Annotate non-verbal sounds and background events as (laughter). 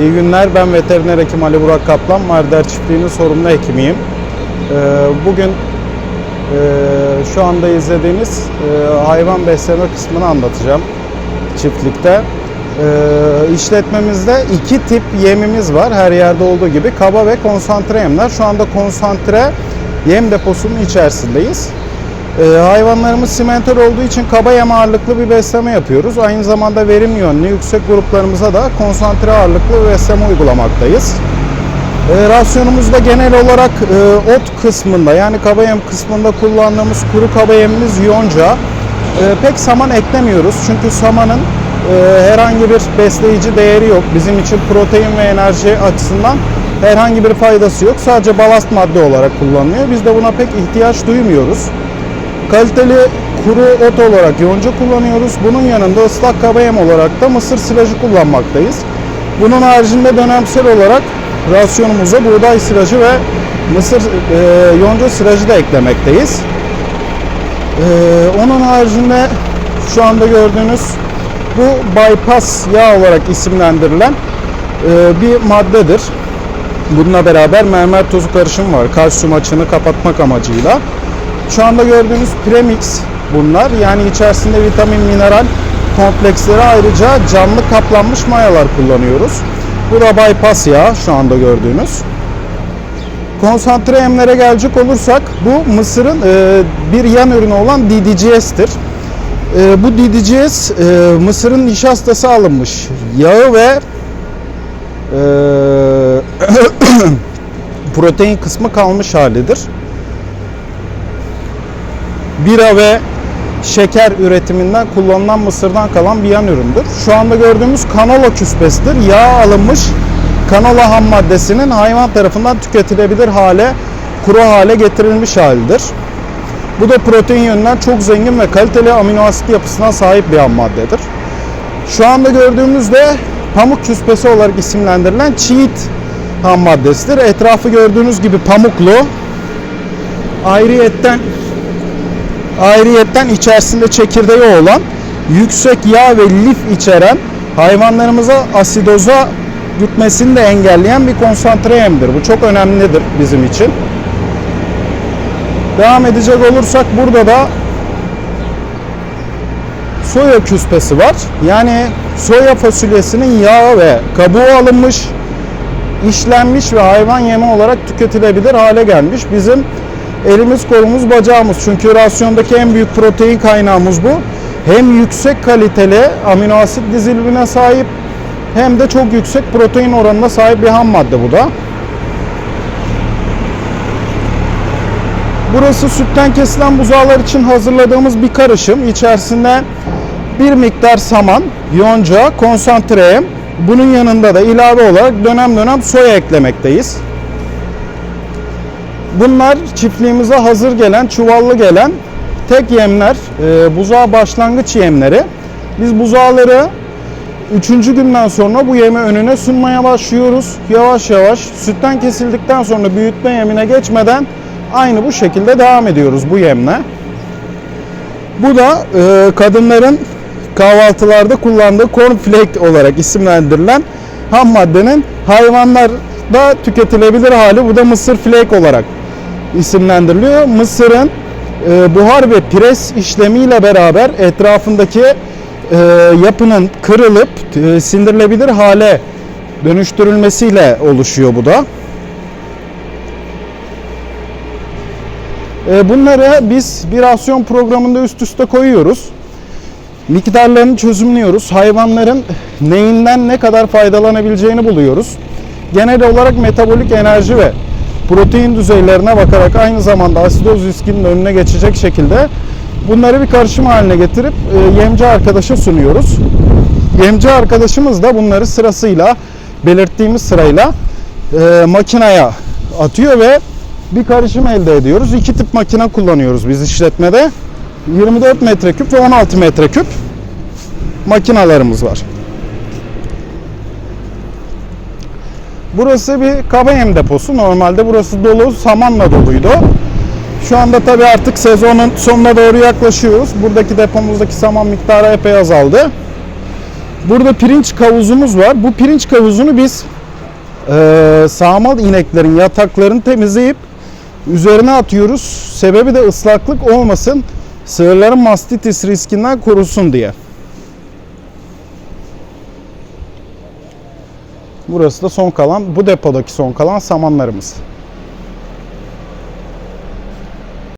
İyi günler. Ben veteriner hekim Ali Burak Kaplan. Marder Çiftliği'nin sorumlu hekimiyim. Ee, Bugün e, şu anda izlediğiniz e, hayvan besleme kısmını anlatacağım çiftlikte. Ee, işletmemizde iki tip yemimiz var her yerde olduğu gibi kaba ve konsantre yemler. Şu anda konsantre yem deposunun içerisindeyiz. Ee, hayvanlarımız simental olduğu için kaba yem ağırlıklı bir besleme yapıyoruz. Aynı zamanda verim yönlü yüksek gruplarımıza da konsantre ağırlıklı besleme uygulamaktayız. E, rasyonumuzda genel olarak e, ot kısmında yani kaba yem kısmında kullandığımız kuru kaba yemimiz yonca. E, pek saman eklemiyoruz çünkü samanın e, herhangi bir besleyici değeri yok. Bizim için protein ve enerji açısından herhangi bir faydası yok. Sadece balast madde olarak kullanılıyor. Biz de buna pek ihtiyaç duymuyoruz. Kaliteli kuru ot olarak yonca kullanıyoruz. Bunun yanında ıslak kaba yem olarak da mısır silajı kullanmaktayız. Bunun haricinde dönemsel olarak rasyonumuza buğday silajı ve mısır e, yonca silajı da eklemekteyiz. E, onun haricinde şu anda gördüğünüz bu bypass yağ olarak isimlendirilen e, bir maddedir. Bununla beraber mermer tozu karışımı var. Kalsiyum açığını kapatmak amacıyla. Şu anda gördüğünüz premix bunlar. Yani içerisinde vitamin, mineral kompleksleri ayrıca canlı kaplanmış mayalar kullanıyoruz. Bu da bypass yağı şu anda gördüğünüz. Konsantre emlere gelecek olursak bu mısırın e, bir yan ürünü olan DDGS'tir. E, bu DDGS e, mısırın nişastası alınmış yağı ve e, (coughs) protein kısmı kalmış halidir. Bira ve şeker üretiminden kullanılan mısırdan kalan bir yan üründür. Şu anda gördüğümüz kanola küspesidir. Yağ alınmış kanola ham maddesinin hayvan tarafından tüketilebilir hale, kuru hale getirilmiş halidir. Bu da protein yönünden çok zengin ve kaliteli amino asit yapısına sahip bir ham maddedir. Şu anda gördüğümüz de pamuk küspesi olarak isimlendirilen çiğit ham maddesidir. Etrafı gördüğünüz gibi pamuklu. Ayrıyetten ayrıyetten içerisinde çekirdeği olan yüksek yağ ve lif içeren hayvanlarımıza asidoza gitmesini de engelleyen bir konsantre yemdir. Bu çok önemlidir bizim için. Devam edecek olursak burada da soya küspesi var. Yani soya fasulyesinin yağı ve kabuğu alınmış, işlenmiş ve hayvan yemi olarak tüketilebilir hale gelmiş. Bizim elimiz, kolumuz, bacağımız. Çünkü rasyondaki en büyük protein kaynağımız bu. Hem yüksek kaliteli amino asit dizilimine sahip hem de çok yüksek protein oranına sahip bir ham madde bu da. Burası sütten kesilen buzağlar için hazırladığımız bir karışım. İçerisinde bir miktar saman, yonca, konsantre. Bunun yanında da ilave olarak dönem dönem soya eklemekteyiz. Bunlar çiftliğimize hazır gelen, çuvallı gelen tek yemler, e, buzağı başlangıç yemleri. Biz buzağları Üçüncü günden sonra bu yemi önüne sunmaya başlıyoruz. Yavaş yavaş sütten kesildikten sonra büyütme yemine geçmeden aynı bu şekilde devam ediyoruz bu yemle. Bu da e, kadınların kahvaltılarda kullandığı cornflake olarak isimlendirilen ham maddenin hayvanlarda tüketilebilir hali. Bu da mısır flake olarak isimlendiriliyor. Mısırın e, buhar ve pres işlemiyle beraber etrafındaki e, yapının kırılıp e, sindirilebilir hale dönüştürülmesiyle oluşuyor bu da. E, bunları biz bir rasyon programında üst üste koyuyoruz. Miktarlarını çözümlüyoruz. Hayvanların neyinden ne kadar faydalanabileceğini buluyoruz. Genel olarak metabolik enerji ve protein düzeylerine bakarak aynı zamanda asidoz riskinin önüne geçecek şekilde bunları bir karışım haline getirip e, yemci arkadaşa sunuyoruz. Yemci arkadaşımız da bunları sırasıyla belirttiğimiz sırayla e, makineye atıyor ve bir karışım elde ediyoruz. İki tip makine kullanıyoruz biz işletmede. 24 metreküp ve 16 metreküp makinalarımız var. Burası bir kaba yem deposu. Normalde burası dolu, samanla doluydu. Şu anda tabi artık sezonun sonuna doğru yaklaşıyoruz. Buradaki depomuzdaki saman miktarı epey azaldı. Burada pirinç kavuzumuz var. Bu pirinç kavuzunu biz e, sağmal ineklerin yataklarını temizleyip üzerine atıyoruz. Sebebi de ıslaklık olmasın. Sığırların mastitis riskinden korusun diye. Burası da son kalan, bu depodaki son kalan samanlarımız.